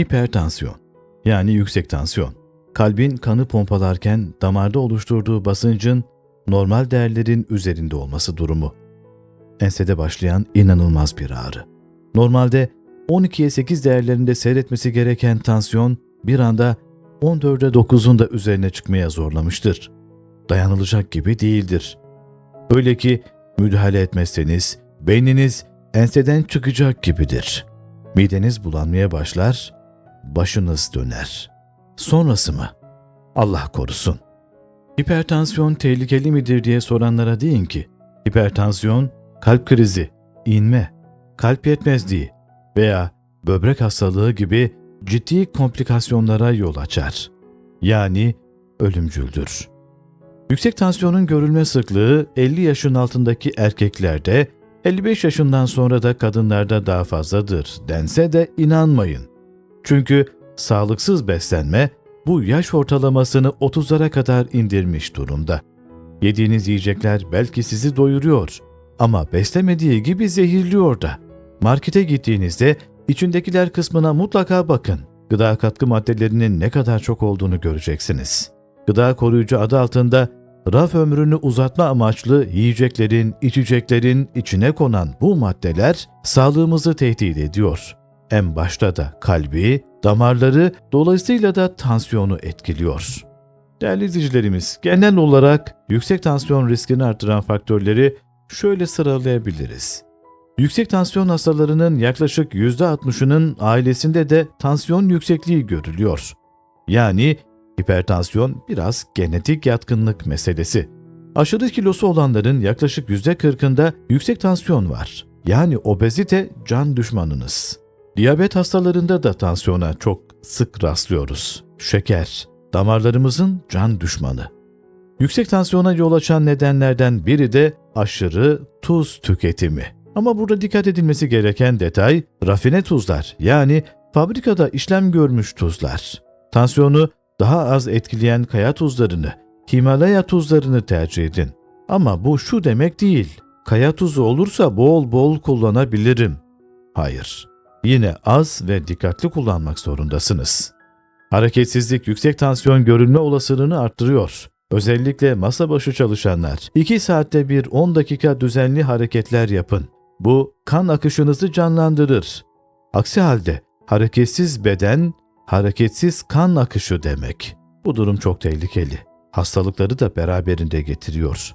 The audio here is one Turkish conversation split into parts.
Hipertansiyon yani yüksek tansiyon. Kalbin kanı pompalarken damarda oluşturduğu basıncın normal değerlerin üzerinde olması durumu. Ensede başlayan inanılmaz bir ağrı. Normalde 12'ye 8 değerlerinde seyretmesi gereken tansiyon bir anda 14'e 9'un da üzerine çıkmaya zorlamıştır. Dayanılacak gibi değildir. Öyle ki müdahale etmezseniz beyniniz enseden çıkacak gibidir. Mideniz bulanmaya başlar, başınız döner. Sonrası mı? Allah korusun. Hipertansiyon tehlikeli midir diye soranlara deyin ki, hipertansiyon, kalp krizi, inme, kalp yetmezliği veya böbrek hastalığı gibi ciddi komplikasyonlara yol açar. Yani ölümcüldür. Yüksek tansiyonun görülme sıklığı 50 yaşın altındaki erkeklerde, 55 yaşından sonra da kadınlarda daha fazladır dense de inanmayın. Çünkü sağlıksız beslenme bu yaş ortalamasını 30'lara kadar indirmiş durumda. Yediğiniz yiyecekler belki sizi doyuruyor ama beslemediği gibi zehirliyor da. Markete gittiğinizde içindekiler kısmına mutlaka bakın. Gıda katkı maddelerinin ne kadar çok olduğunu göreceksiniz. Gıda koruyucu adı altında raf ömrünü uzatma amaçlı yiyeceklerin, içeceklerin içine konan bu maddeler sağlığımızı tehdit ediyor. En başta da kalbi, damarları, dolayısıyla da tansiyonu etkiliyor. Değerli izleyicilerimiz, genel olarak yüksek tansiyon riskini artıran faktörleri şöyle sıralayabiliriz. Yüksek tansiyon hastalarının yaklaşık %60'ının ailesinde de tansiyon yüksekliği görülüyor. Yani hipertansiyon biraz genetik yatkınlık meselesi. Aşırı kilosu olanların yaklaşık %40'ında yüksek tansiyon var. Yani obezite can düşmanınız. Diyabet hastalarında da tansiyona çok sık rastlıyoruz. Şeker, damarlarımızın can düşmanı. Yüksek tansiyona yol açan nedenlerden biri de aşırı tuz tüketimi. Ama burada dikkat edilmesi gereken detay rafine tuzlar yani fabrikada işlem görmüş tuzlar. Tansiyonu daha az etkileyen kaya tuzlarını, Himalaya tuzlarını tercih edin. Ama bu şu demek değil. Kaya tuzu olursa bol bol kullanabilirim. Hayır. Yine az ve dikkatli kullanmak zorundasınız. Hareketsizlik yüksek tansiyon görülme olasılığını arttırıyor. Özellikle masa başı çalışanlar 2 saatte bir 10 dakika düzenli hareketler yapın. Bu kan akışınızı canlandırır. Aksi halde hareketsiz beden, hareketsiz kan akışı demek. Bu durum çok tehlikeli. Hastalıkları da beraberinde getiriyor.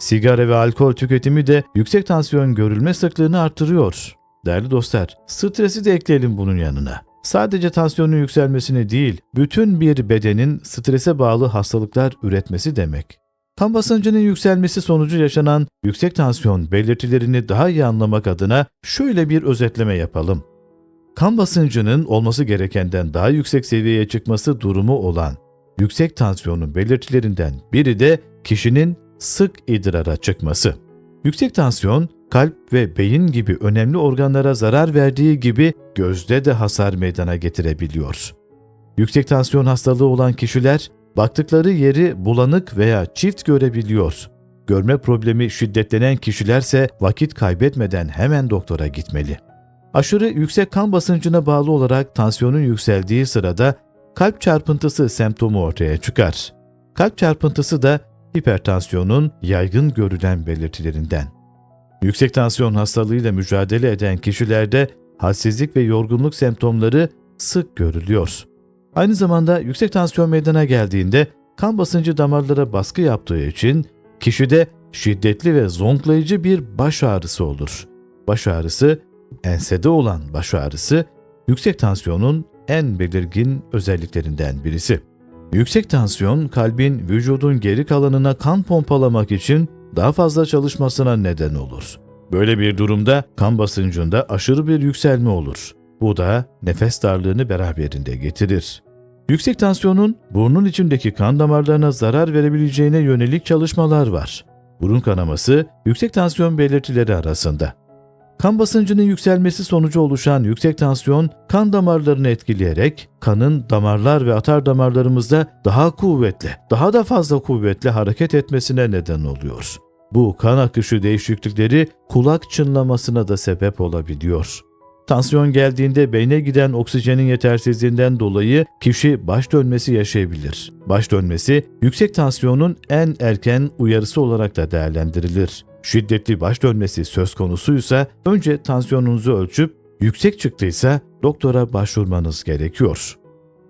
Sigara ve alkol tüketimi de yüksek tansiyon görülme sıklığını artırıyor. Değerli dostlar, stresi de ekleyelim bunun yanına. Sadece tansiyonun yükselmesini değil, bütün bir bedenin strese bağlı hastalıklar üretmesi demek. Kan basıncının yükselmesi sonucu yaşanan yüksek tansiyon belirtilerini daha iyi anlamak adına şöyle bir özetleme yapalım. Kan basıncının olması gerekenden daha yüksek seviyeye çıkması durumu olan yüksek tansiyonun belirtilerinden biri de kişinin sık idrara çıkması. Yüksek tansiyon kalp ve beyin gibi önemli organlara zarar verdiği gibi gözde de hasar meydana getirebiliyor. Yüksek tansiyon hastalığı olan kişiler baktıkları yeri bulanık veya çift görebiliyor. Görme problemi şiddetlenen kişilerse vakit kaybetmeden hemen doktora gitmeli. Aşırı yüksek kan basıncına bağlı olarak tansiyonun yükseldiği sırada kalp çarpıntısı semptomu ortaya çıkar. Kalp çarpıntısı da hipertansiyonun yaygın görülen belirtilerinden. Yüksek tansiyon hastalığıyla mücadele eden kişilerde halsizlik ve yorgunluk semptomları sık görülüyor. Aynı zamanda yüksek tansiyon meydana geldiğinde kan basıncı damarlara baskı yaptığı için kişide şiddetli ve zonklayıcı bir baş ağrısı olur. Baş ağrısı, ensede olan baş ağrısı, yüksek tansiyonun en belirgin özelliklerinden birisi. Yüksek tansiyon kalbin vücudun geri kalanına kan pompalamak için daha fazla çalışmasına neden olur. Böyle bir durumda kan basıncında aşırı bir yükselme olur. Bu da nefes darlığını beraberinde getirir. Yüksek tansiyonun burnun içindeki kan damarlarına zarar verebileceğine yönelik çalışmalar var. Burun kanaması yüksek tansiyon belirtileri arasında. Kan basıncının yükselmesi sonucu oluşan yüksek tansiyon kan damarlarını etkileyerek kanın damarlar ve atar damarlarımızda daha kuvvetli, daha da fazla kuvvetli hareket etmesine neden oluyor. Bu kan akışı değişiklikleri kulak çınlamasına da sebep olabiliyor. Tansiyon geldiğinde beyne giden oksijenin yetersizliğinden dolayı kişi baş dönmesi yaşayabilir. Baş dönmesi yüksek tansiyonun en erken uyarısı olarak da değerlendirilir. Şiddetli baş dönmesi söz konusuysa önce tansiyonunuzu ölçüp yüksek çıktıysa doktora başvurmanız gerekiyor.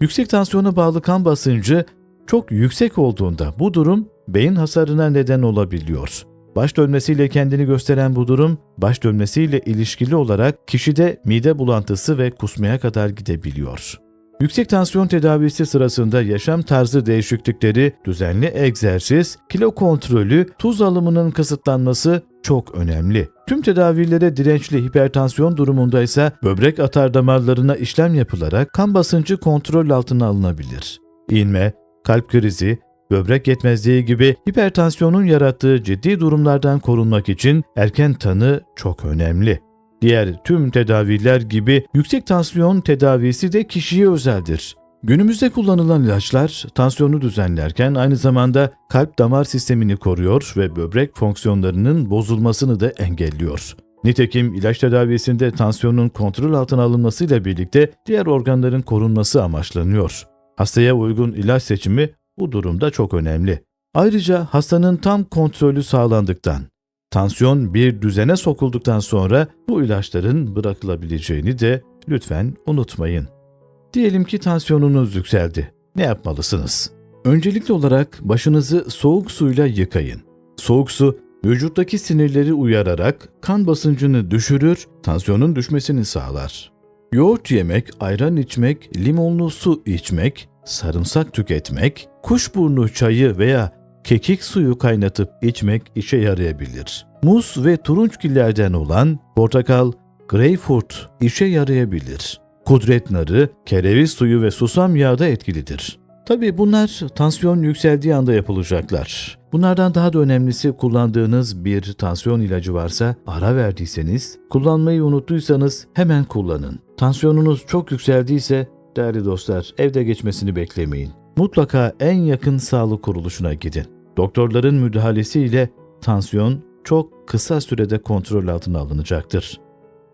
Yüksek tansiyona bağlı kan basıncı çok yüksek olduğunda bu durum beyin hasarına neden olabiliyor. Baş dönmesiyle kendini gösteren bu durum, baş dönmesiyle ilişkili olarak kişide mide bulantısı ve kusmaya kadar gidebiliyor. Yüksek tansiyon tedavisi sırasında yaşam tarzı değişiklikleri, düzenli egzersiz, kilo kontrolü, tuz alımının kısıtlanması çok önemli. Tüm tedavilere dirençli hipertansiyon durumunda ise böbrek atar damarlarına işlem yapılarak kan basıncı kontrol altına alınabilir. İnme, kalp krizi, böbrek yetmezliği gibi hipertansiyonun yarattığı ciddi durumlardan korunmak için erken tanı çok önemli. Diğer tüm tedaviler gibi yüksek tansiyon tedavisi de kişiye özeldir. Günümüzde kullanılan ilaçlar tansiyonu düzenlerken aynı zamanda kalp damar sistemini koruyor ve böbrek fonksiyonlarının bozulmasını da engelliyor. Nitekim ilaç tedavisinde tansiyonun kontrol altına alınmasıyla birlikte diğer organların korunması amaçlanıyor. Hastaya uygun ilaç seçimi bu durumda çok önemli. Ayrıca hastanın tam kontrolü sağlandıktan, tansiyon bir düzene sokulduktan sonra bu ilaçların bırakılabileceğini de lütfen unutmayın. Diyelim ki tansiyonunuz yükseldi. Ne yapmalısınız? Öncelikli olarak başınızı soğuk suyla yıkayın. Soğuk su vücuttaki sinirleri uyararak kan basıncını düşürür, tansiyonun düşmesini sağlar. Yoğurt yemek, ayran içmek, limonlu su içmek, sarımsak tüketmek, kuşburnu çayı veya kekik suyu kaynatıp içmek işe yarayabilir. Muz ve turunçgillerden olan portakal, greyfurt işe yarayabilir. Kudret narı, kereviz suyu ve susam yağı da etkilidir. Tabi bunlar tansiyon yükseldiği anda yapılacaklar. Bunlardan daha da önemlisi kullandığınız bir tansiyon ilacı varsa ara verdiyseniz, kullanmayı unuttuysanız hemen kullanın. Tansiyonunuz çok yükseldiyse değerli dostlar evde geçmesini beklemeyin. Mutlaka en yakın sağlık kuruluşuna gidin. Doktorların müdahalesiyle tansiyon çok kısa sürede kontrol altına alınacaktır.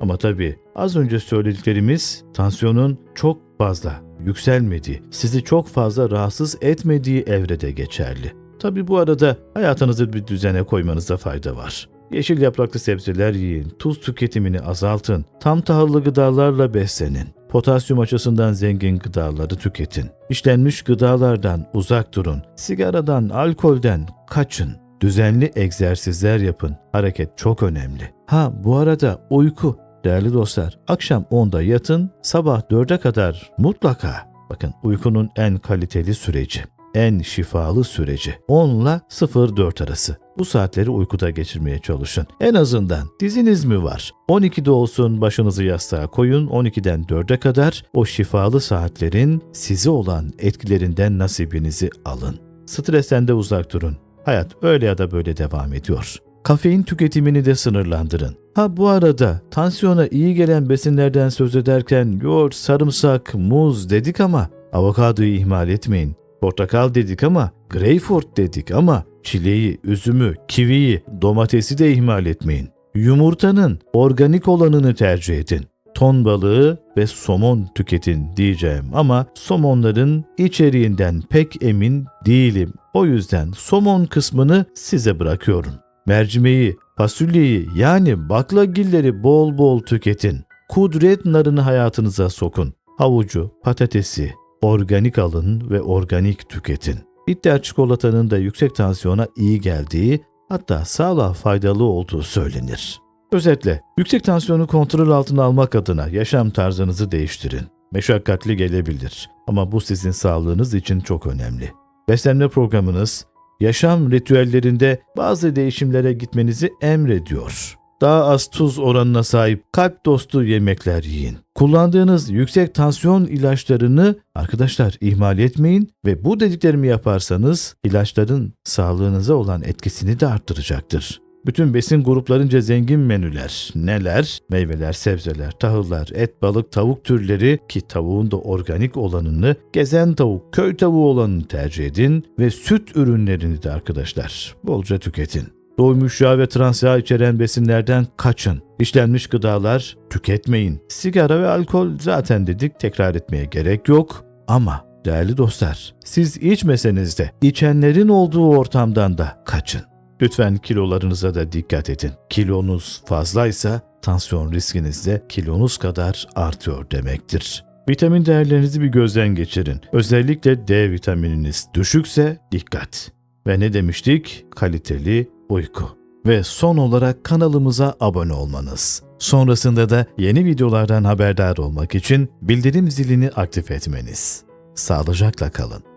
Ama tabii az önce söylediklerimiz tansiyonun çok fazla yükselmediği, sizi çok fazla rahatsız etmediği evrede geçerli. Tabii bu arada hayatınızı bir düzene koymanızda fayda var. Yeşil yapraklı sebzeler yiyin, tuz tüketimini azaltın, tam tahıllı gıdalarla beslenin, potasyum açısından zengin gıdaları tüketin, işlenmiş gıdalardan uzak durun, sigaradan, alkolden kaçın, düzenli egzersizler yapın, hareket çok önemli. Ha bu arada uyku, değerli dostlar, akşam 10'da yatın, sabah 4'e kadar mutlaka, bakın uykunun en kaliteli süreci en şifalı süreci. 10 ile 0-4 arası. Bu saatleri uykuda geçirmeye çalışın. En azından diziniz mi var? 12'de olsun başınızı yastığa koyun 12'den 4'e kadar o şifalı saatlerin size olan etkilerinden nasibinizi alın. Stresten de uzak durun. Hayat öyle ya da böyle devam ediyor. Kafein tüketimini de sınırlandırın. Ha bu arada tansiyona iyi gelen besinlerden söz ederken yoğurt, sarımsak, muz dedik ama avokadoyu ihmal etmeyin. Portakal dedik ama, greyfurt dedik ama çileği, üzümü, kiviyi, domatesi de ihmal etmeyin. Yumurtanın organik olanını tercih edin. Ton balığı ve somon tüketin diyeceğim ama somonların içeriğinden pek emin değilim. O yüzden somon kısmını size bırakıyorum. Mercimeği, fasulyeyi yani baklagilleri bol bol tüketin. Kudret narını hayatınıza sokun. Havucu, patatesi, organik alın ve organik tüketin. Bitter çikolatanın da yüksek tansiyona iyi geldiği hatta sağlığa faydalı olduğu söylenir. Özetle, yüksek tansiyonu kontrol altına almak adına yaşam tarzınızı değiştirin. Meşakkatli gelebilir ama bu sizin sağlığınız için çok önemli. Beslenme programınız, yaşam ritüellerinde bazı değişimlere gitmenizi emrediyor daha az tuz oranına sahip kalp dostu yemekler yiyin. Kullandığınız yüksek tansiyon ilaçlarını arkadaşlar ihmal etmeyin ve bu dediklerimi yaparsanız ilaçların sağlığınıza olan etkisini de arttıracaktır. Bütün besin gruplarınca zengin menüler neler? Meyveler, sebzeler, tahıllar, et, balık, tavuk türleri ki tavuğun da organik olanını, gezen tavuk, köy tavuğu olanını tercih edin ve süt ürünlerini de arkadaşlar bolca tüketin. Doymuş yağ ve trans yağ içeren besinlerden kaçın. İşlenmiş gıdalar tüketmeyin. Sigara ve alkol zaten dedik tekrar etmeye gerek yok. Ama değerli dostlar siz içmeseniz de içenlerin olduğu ortamdan da kaçın. Lütfen kilolarınıza da dikkat edin. Kilonuz fazlaysa tansiyon riskiniz de kilonuz kadar artıyor demektir. Vitamin değerlerinizi bir gözden geçirin. Özellikle D vitamininiz düşükse dikkat. Ve ne demiştik? Kaliteli uyku. Ve son olarak kanalımıza abone olmanız. Sonrasında da yeni videolardan haberdar olmak için bildirim zilini aktif etmeniz. Sağlıcakla kalın.